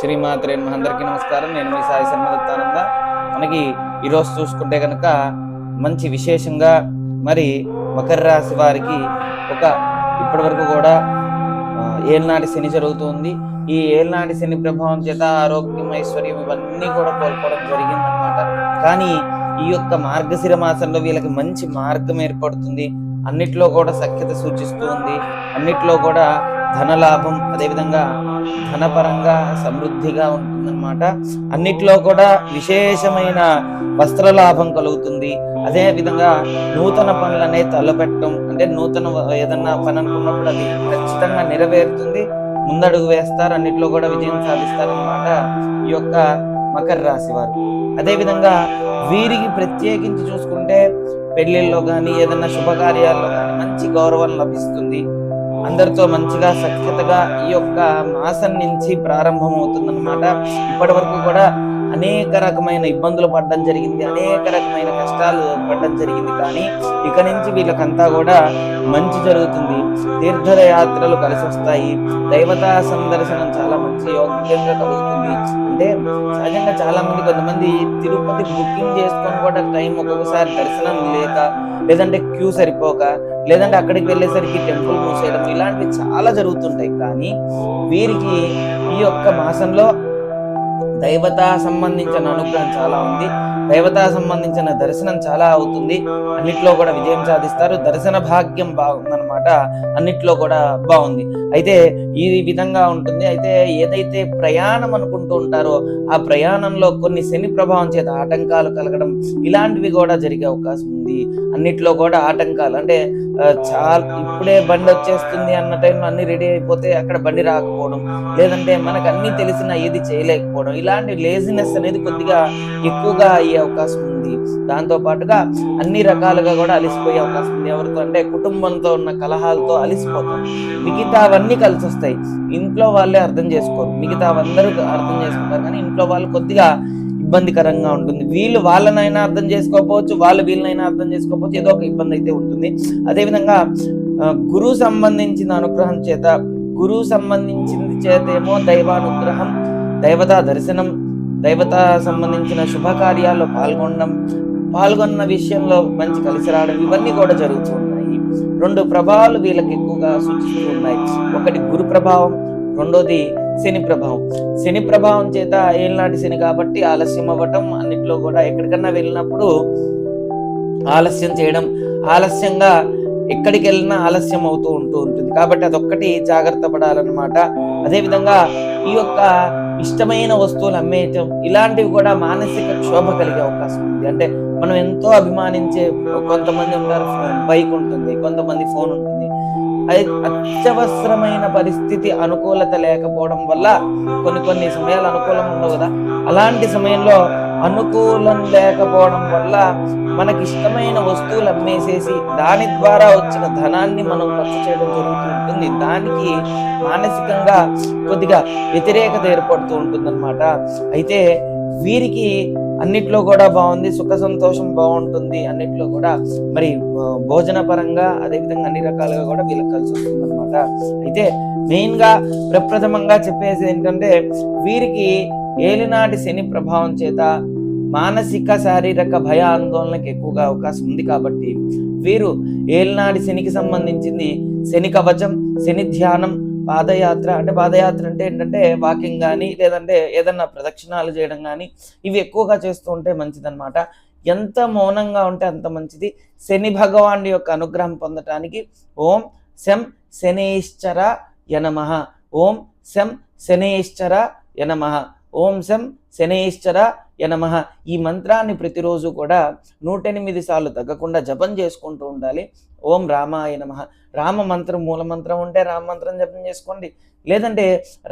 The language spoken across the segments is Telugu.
శ్రీమాత్రే అందరికీ నమస్కారం. నేను మీ సాయి సన్మదత్తానంద మనకి ఈరోజు చూసుకుంటే కనుక మంచి విశేషంగా మరి మకర రాశి వారికి ఒక ఇప్పటివరకు కూడా ఆ, ఏళ్ళనాటి శని జరుగుతుంది. ఈ ఏళ్ళనాటి శని ప్రభావం చేత ఆరోగ్యం ఐశ్వర్యం ఇవన్నీ కూడా కోల్పోవడం జరిగిందనమాట కానీ ఈ యొక్క మార్గశిర మాసంలో వీళ్ళకి మంచి మార్గం ఏర్పడుతుంది. అన్నిట్లో కూడా సఖ్యత సూచిస్తూ ఉంది అన్నిట్లో కూడా ధనలాభం అదేవిధంగా ధనపరంగా సమృద్ధిగా ఉంటుందన్నమాట. అన్నిట్లో కూడా విశేషమైన వస్త్రలాభం కలుగుతుంది. అదే విధంగా నూతన పనులనే తలపెట్టడం అంటే నూతన ఏదన్నా పని అనుకున్నప్పుడు అది ఖచ్చితంగా నెరవేరుతుంది. ముందడుగు వేస్తారు అన్నిట్లో కూడా విజయం సాధిస్తారన్నమాట ఈ యొక్క మకర రాశి వారు. అదేవిధంగా వీరికి ప్రత్యేకించి చూసుకుంటే పెళ్ళిళ్ళలో కానీ ఏదైనా శుభకార్యాల్లో కానీ మంచి గౌరవం లభిస్తుంది. అందరితో మంచిగా సఖ్యతగా ఈ యొక్క మాసం నుంచి ప్రారంభం అవుతుందన్నమాట ఇప్పటి వరకు కూడా అనేక రకమైన ఇబ్బందులు పడడం జరిగింది. అనేక రకమైన కష్టాలు పడడం జరిగింది. కానీ ఇక నుంచి వీళ్ళకంతా కూడా మంచి జరుగుతుంది. తీర్థయాత్రలు కలిసి వస్తాయి దైవతా సందర్శనం చాలా మంచి యోగ్యంగా కలుగుతుంది. అంటే సహజంగా చాలా మంది కొంతమంది తిరుపతి బుకింగ్ చేసుకొని కూడా టైం ఒక్కొక్కసారి దర్శనం లేక లేదంటే క్యూ సరిపోక లేదంటే అక్కడికి వెళ్ళేసరికి టెంపుల్ మూసేయడం ఇలాంటివి చాలా జరుగుతుంటాయి. కానీ వీరికి ఈ యొక్క మాసంలో దైవతా సంబంధించిన అనుగ్రహం చాలా ఉంది. దైవతా సంబంధించిన దర్శనం చాలా అవుతుంది. అన్నిట్లో కూడా విజయం సాధిస్తారు. దర్శన భాగ్యం బాగుందన్నమాట. అన్నిట్లో కూడా బాగుంది. అయితే ఈ విధంగా ఉంటుంది. అయితే ఏదైతే ప్రయాణం అనుకుంటూ ఉంటారో ఆ ప్రయాణంలో కొన్ని శని ప్రభావం చేత ఆటంకాలు కలగడం ఇలాంటివి కూడా జరిగే అవకాశం ఉంది. అన్నిట్లో కూడా ఆటంకాలు. అంటే చాలా ఇప్పుడే బండి వచ్చేస్తుంది అన్న టైంలో అన్ని రెడీ అయిపోతే అక్కడ బండి రాకపోవడం లేదంటే మనకు అన్ని తెలిసిన ఏది చేయలేకపోవడం ఇలా ఇలాంటి లేజినెస్ అనేది కొద్దిగా ఎక్కువగా అయ్యే అవకాశం ఉంది. దాంతో పాటుగా అన్ని రకాలుగా కూడా అలిసిపోయే అవకాశం ఉంది. ఎవరితో అంటే కుటుంబంతో ఉన్న కలహాలతో అలిసిపోతాం. మిగతావన్నీ కలిసి వస్తాయి ఇంట్లో వాళ్ళే అర్థం చేసుకోరు. మిగతా అందరూ అర్థం చేసుకుంటారు. కానీ ఇంట్లో వాళ్ళు కొద్దిగా ఇబ్బందికరంగా ఉంటుంది. వీళ్ళు వాళ్ళనైనా అర్థం చేసుకోకపోవచ్చు వాళ్ళు వీళ్ళనైనా అర్థం చేసుకోకపోవచ్చు ఏదో ఒక ఇబ్బంది అయితే ఉంటుంది. అదేవిధంగా గురువు సంబంధించిన అనుగ్రహం చేత గురువు సంబంధించింది చేతేమో దైవానుగ్రహం దైవతా దర్శనం దైవతా సంబంధించిన శుభకార్యాల్లో పాల్గొనడం పాల్గొన్న విషయంలో మంచి కలిసి రావడం ఇవన్నీ కూడా జరుగుతూ ఉన్నాయి. రెండు ప్రభావాలు వీళ్ళకి ఎక్కువగా సూచిస్తూ ఉన్నాయి. ఒకటి గురు ప్రభావం రెండోది శని ప్రభావం. శని ప్రభావం చేత ఏళ్ళనాటి శని కాబట్టి ఆలస్యం అవ్వటం అన్నిట్లో కూడా ఎక్కడికన్నా వెళ్ళినప్పుడు ఆలస్యం చేయడం ఆలస్యంగా ఎక్కడికి వెళ్ళినా ఆలస్యం అవుతూ ఉంటూ ఉంటుంది. కాబట్టి అదొక్కటి జాగ్రత్త పడాలన్నమాట. అదేవిధంగా ఈ యొక్క ఇష్టమైన వస్తువులు అమ్మేయటం ఇలాంటివి కూడా మానసిక క్షోభ కలిగే అవకాశం ఉంది. అంటే మనం ఎంతో అభిమానించే కొంతమంది ఉంటారు బైక్ ఉంటుంది కొంతమంది ఫోన్ ఉంటుంది. అది అత్యవసరమైన పరిస్థితి అనుకూలత లేకపోవడం వల్ల కొన్ని కొన్ని సమయాలు అనుకూలం ఉండవు కదా. అలాంటి సమయంలో అనుకూలం లేకపోవడం వల్ల మనకి ఇష్టమైన వస్తువులు అమ్మేసేసి దాని ద్వారా వచ్చిన ధనాన్ని మనం ఖర్చు చేయడం జరుగుతూ ఉంటుంది దానికి మానసికంగా కొద్దిగా వ్యతిరేకత ఏర్పడుతూ ఉంటుందన్నమాట. అయితే వీరికి అన్నిట్లో కూడా బాగుంది సుఖ సంతోషం బాగుంటుంది అన్నిట్లో కూడా. మరి భోజన పరంగా అదేవిధంగా అన్ని రకాలుగా కూడా వీళ్ళకి కలిసి వస్తుంది అనమాట అయితే మెయిన్గా ప్రప్రథమంగా చెప్పేసి ఏంటంటే వీరికి ఏలినాటి శని ప్రభావం చేత మానసిక శారీరక భయ ఆందోళనకి ఎక్కువగా అవకాశం ఉంది కాబట్టి వీరు ఏలినాడి శనికి సంబంధించింది శని కవచం శని ధ్యానం పాదయాత్ర అంటే పాదయాత్ర అంటే ఏంటంటే వాకింగ్ కానీ లేదంటే ఏదన్నా ప్రదక్షిణాలు చేయడం కానీ ఇవి ఎక్కువగా చేస్తూ ఉంటే మంచిదన్నమాట. ఎంత మౌనంగా ఉంటే అంత మంచిది. శని భగవాన్ యొక్క అనుగ్రహం పొందటానికి ఓం శం శనేశ్చర యనమ. ఓం శం శనేశ్చర యనమ. ఓం శం శనేశ్చర యనమః ఈ మంత్రాన్ని ప్రతిరోజు కూడా నూట ఎనిమిది సార్లు తగ్గకుండా జపం చేసుకుంటూ ఉండాలి. ఓం రామాయ నమ. రామ మంత్రం మూల మంత్రం ఉంటే రామ మంత్రం జపం చేసుకోండి. లేదంటే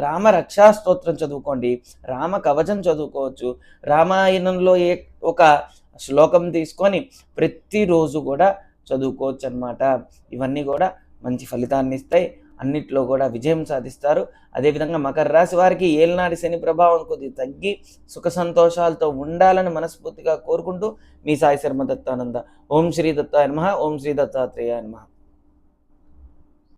రామ రక్షా స్తోత్రం చదువుకోండి. రామ కవచం చదువుకోవచ్చు. రామాయణంలో ఏ ఒక శ్లోకం తీసుకొని ప్రతిరోజు కూడా చదువుకోవచ్చు అనమాట ఇవన్నీ కూడా మంచి ఫలితాన్ని ఇస్తాయి. అన్నిట్లో కూడా విజయం సాధిస్తారు. అదేవిధంగా మకర రాశి వారికి ఏలినాటి శని ప్రభావం కొద్దిగా తగ్గి సుఖ సంతోషాలతో ఉండాలని మనస్ఫూర్తిగా కోరుకుంటూ మీ సాయి శర్మ దత్తానంద. ఓం శ్రీ దత్తాయ నమ. ఓం శ్రీ దత్తాత్రేయ నమ.